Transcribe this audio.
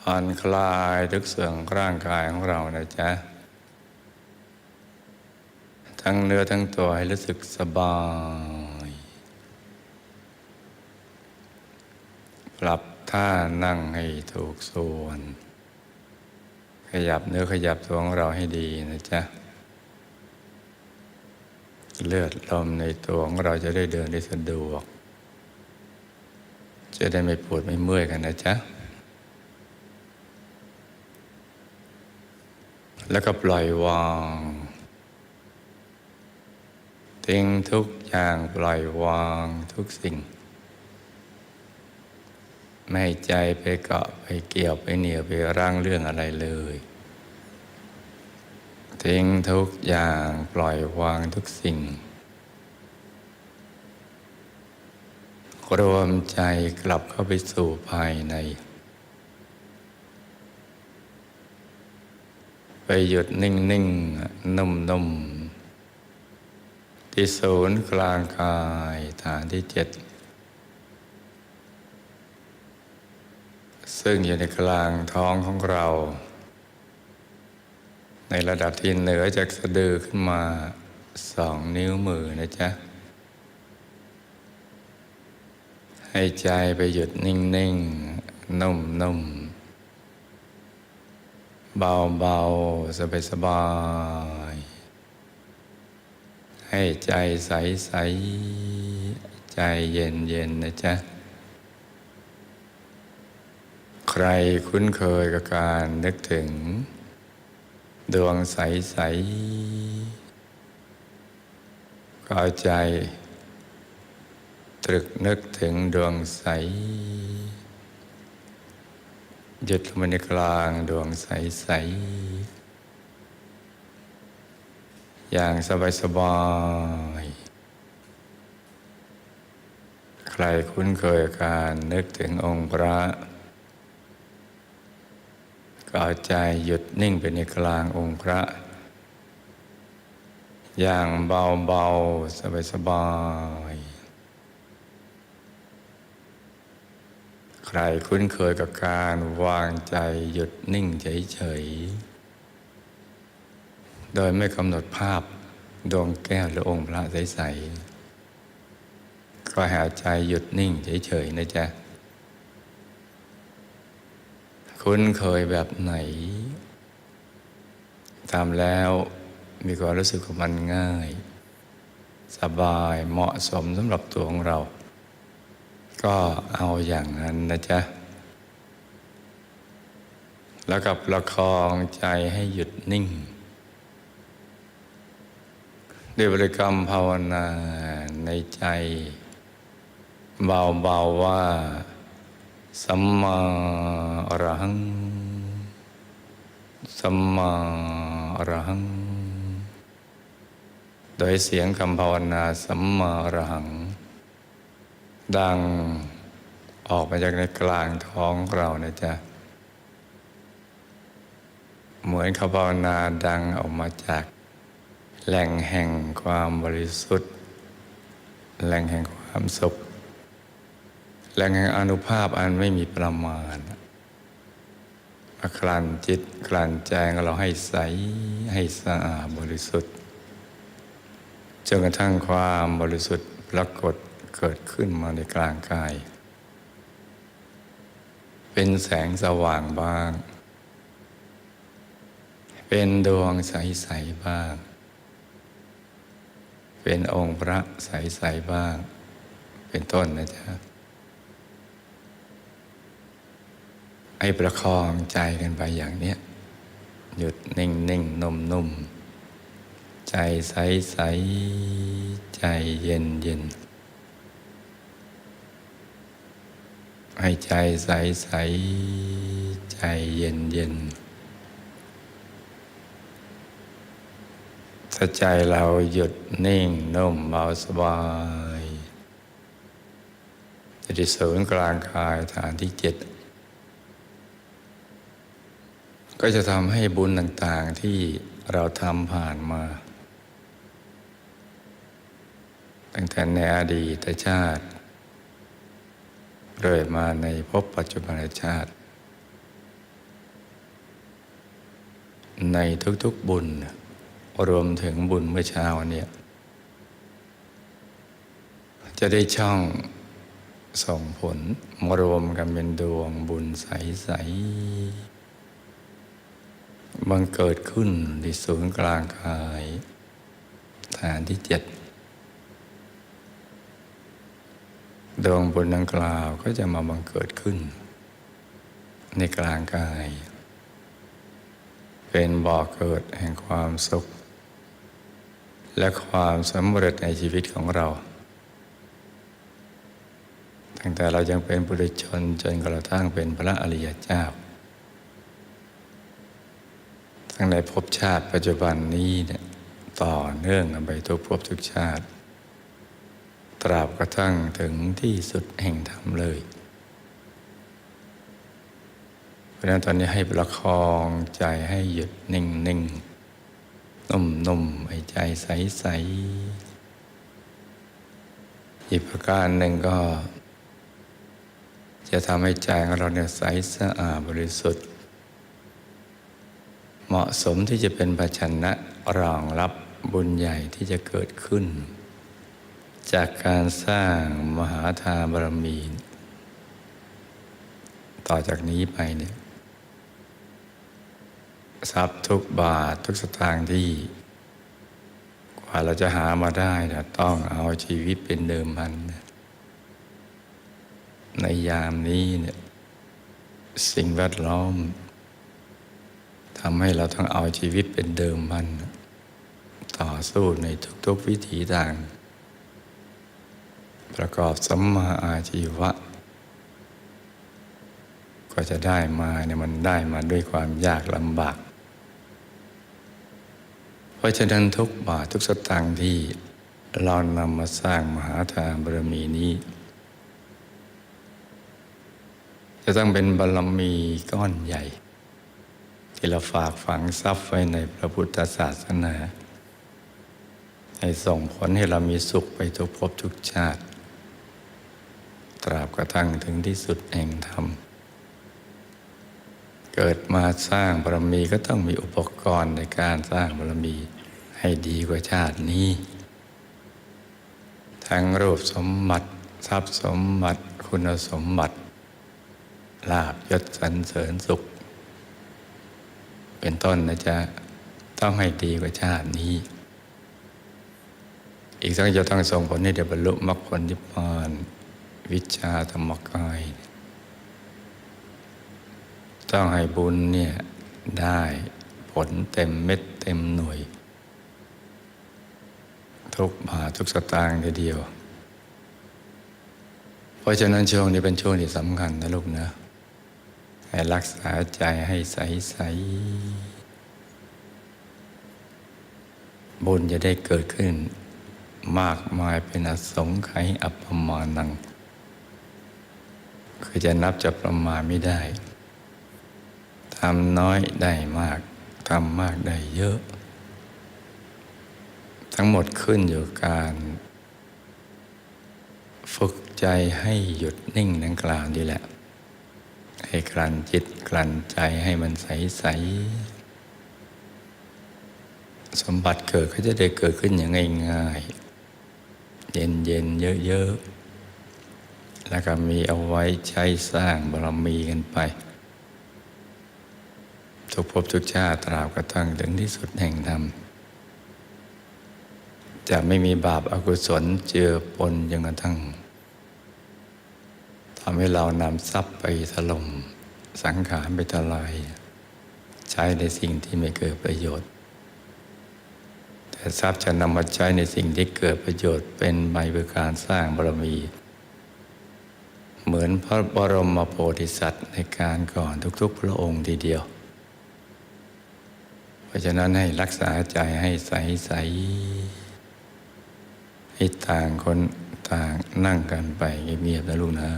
ผ่อนคลายทุกส่วนร่างกายของเรานะจ๊ะ ทั้งเนื้อทั้งตัวให้รู้สึกสบาย ปรับท่านั่งให้ถูกส่วน ขยับเนื้อขยับตัวของเราให้ดีนะจ๊ะ เลือดลมในตัวของเราจะได้เดินได้สะดวก จะได้ไม่ปวดไม่เมื่อยกันนะจ๊ะ แล้วก็ปล่อยวางทิ้งทุกอย่างปล่อยวางทุกสิ่ง ไม่ให้ใจไปเกาะไปเกี่ยวไปเหนียวไปร่างเรื่องอะไรเลยทิ้งทุกอย่างปล่อยวางทุกสิ่ง รวมใจกลับเข้าไปสู่ภายใน ไปหยุดนิ่งๆนุ่มๆที่ศูนย์กลางกายฐานที่เจ็ดซึ่งอยู่ในกลางท้องของเรา ในระดับที่เหนือจากสะดือขึ้นมาสองนิ้วมือนะจ๊ะ ให้ใจไปหยุดนิ่ง ๆ นุ่ม ๆ เบาๆสบายๆให้ใจใสๆใจเย็นๆนนะจ๊ะ ใครคุ้นเคยกับการนึกถึง ดวงใสๆก็เอาใจ ตรึกนึกถึงดวงใส หยุดลงไปในกลางดวงใส ๆ อย่างสบาย ๆ ใครคุ้นเคยการนึกถึงองค์พระก็เอาใจหยุดนิ่งไปในกลางองค์พระ อย่างเบา ๆ สบาย ใครคุ้นเคยกับการวางใจหยุดนิ่งเฉยๆ โดยไม่กำหนดภาพดวงแก้วหรือองค์พระใสๆ ก็หาใจหยุดนิ่งเฉยๆนะจ๊ะ คุ้นเคยแบบไหนทำแล้วมีความรู้สึกของมันง่าย สบายเหมาะสมสำหรับตัวของเรา ก็เอาอย่างนั้นนะจ๊ะ แล้วกับประคองใจให้หยุดนิ่งด้วยบริกรรมภาวนาในใจ เบาๆว่า สัมมาอรหัง สัมมาอรหัง โดยเสียงคำภาวนาสัมมาอรหัง ดังออกมาจากในกลางท้องเรานะจ๊ะ เหมือนคำภาวนาดังออกมาจากแหล่งแห่งความบริสุทธิ์ แหล่งแห่งความสุข แหล่งแห่งอนุภาพอันไม่มีประมาณมาคลันจิตคลันใจของเราให้ใสให้สะอาดบริสุทธิ์จนกระทั่งความบริสุทธิ์ปรากฏ เกิดขึ้นมาในกลางกาย เป็นแสงสว่างบ้าง เป็นดวงใส ๆ บ้าง เป็นองค์พระใส ๆ บ้าง เป็นต้นนะจ๊ะให้ประคองใจกันไปอย่างเนี้ยหยุดนิ่งนิ่งนุ่มนุ่มใจใสใสใจเย็นเย็น ให้ใจใสใสใจเย็นเย็นถ้าใจเราหยุดนิ่งนุ่มเบาสบายจะที่ศูนย์กลางกายฐานที่เจ็ดก็จะทำให้บุญต่างๆที่เราทำผ่านมา ตั้งแต่ในอดีตชาติ เรื่อยมาในภพปัจจุบันชาติ ในทุกๆบุญ รวมถึงบุญเมื่อเช้าเนี่ยจะได้ช่องส่งผลมารวมกันเป็นดวงบุญใส ๆ บังเกิดขึ้นที่ศูนย์กลางกาย ฐานที่เจ็ด ดวงบุญดังกล่าวก็จะมาบังเกิดขึ้น ในกลางกาย เป็นบ่อเกิดแห่งความสุข และความสำเร็จในชีวิตของเรา ตั้งแต่เรายังเป็นปุถุชนจนกระทั่งเป็นพระอริยเจ้า ทั้งในภพชาติปัจจุบันนี้เนี่ยต่อเนื่องกันไปทุกภพทุกชาติ ตราบกระทั่งถึงที่สุดแห่งธรรมเลย เพราะนั้นตอนนี้ให้ประคองใจให้หยุดนิ่งนิ่งนุ่มนุ่มให้ใจใสใสอีกประการหนึ่งก็ จะทำให้ใจของเราเนี่ยใสสะอาดบริสุทธิ์ เหมาะสมที่จะเป็นภาชนะรองรับบุญใหญ่ที่จะเกิดขึ้น จากการสร้างมหาทานบารมี ต่อจากนี้ไปเนี่ยทรัพย์ทุกบาททุกสตางค์ที่ กว่าเราจะหามาได้นี่ยต้องเอาชีวิตเป็นเดิมพันในยามนี้เนี่ยสิ่งแวดล้อมทำให้เราต้องเอาชีวิตเป็นเดิมพัน ต่อสู้ในทุกๆวิถีทาง ประกอบสัมมาอาชีวะ ก็จะได้มาเนี่ยมันได้มาด้วยความยากลำบาก เพราะฉะนั้นทุกบาททุกสตางค์ที่เรานำมาสร้างมหาทานบารมีนี้ จะต้องเป็นบารมีก้อนใหญ่ ที่เราฝากฝังทรัพย์ไว้ในพระพุทธศาสนาให้ส่งผลให้เรามีสุขไปทุกภพทุกชาติ ตราบกระทั่งถึงที่สุดแห่งธรรม เกิดมาสร้างบารมีก็ต้องมีอุปกรณ์ในการสร้างบารมีให้ดีกว่าชาตินี้ ทั้งรูปสมบัติทรัพย์สมบัติคุณสมบัติ ลาบยศสรรเสริญสุข เป็นต้นนะจ๊ะ ต้องให้ดีกว่าชาตินี้ อีกทั้งจะต้องส่งผลให้เดบรรลุมรรคผลนิพพาน วิชาธรรมกาย ต้องให้บุญเนี่ยได้ผลเต็มเม็ดเต็มหน่วย ทุกบาททุกสตางค์เดียว เพราะฉะนั้นช่วงนี้เป็นช่วงที่สำคัญนะลูกนะ ให้รักษาใจให้ใสใสบุญจะได้เกิดขึ้นมากมายเป็นอสงไขยอัปปมานัง คือจะนับจะประมาณไม่ได้ทำน้อยได้มากทำมากได้เยอะ ทั้งหมดขึ้นอยู่การฝึกใจให้หยุดนิ่งนังกลาวนี่แหละ ให้กลั่นจิตกลั่นใจให้มันใสๆสมบัติเกิดก็จะได้เกิดขึ้นอย่างง่ายๆ เย็นๆเยอะๆ แล้วก็มีเอาไว้ใช้สร้างบารมีกันไป ทุกภพทุกชาติตราบกระทั่งถึงที่สุดแห่งธรรม จะไม่มีบาปอากุศลเจือปนจนกระทั่งทำให้เรานำทรัพย์ไปถล่มสังขารไปทลาย ใช้ในสิ่งที่ไม่เกิดประโยชน์ แต่ทรัพย์จะนำมาใช้ในสิ่งที่เกิดประโยชน์เป็นใบเพื่อการสร้างบารมี เหมือนพระบรมโพธิสัตว์ในการก่อนทุกๆ พระองค์ทีเดียว เพราะฉะนั้นให้รักษาใจให้ใสใสให้ต่างคนต่างนั่งกันไปเงียบๆนะลูกนะ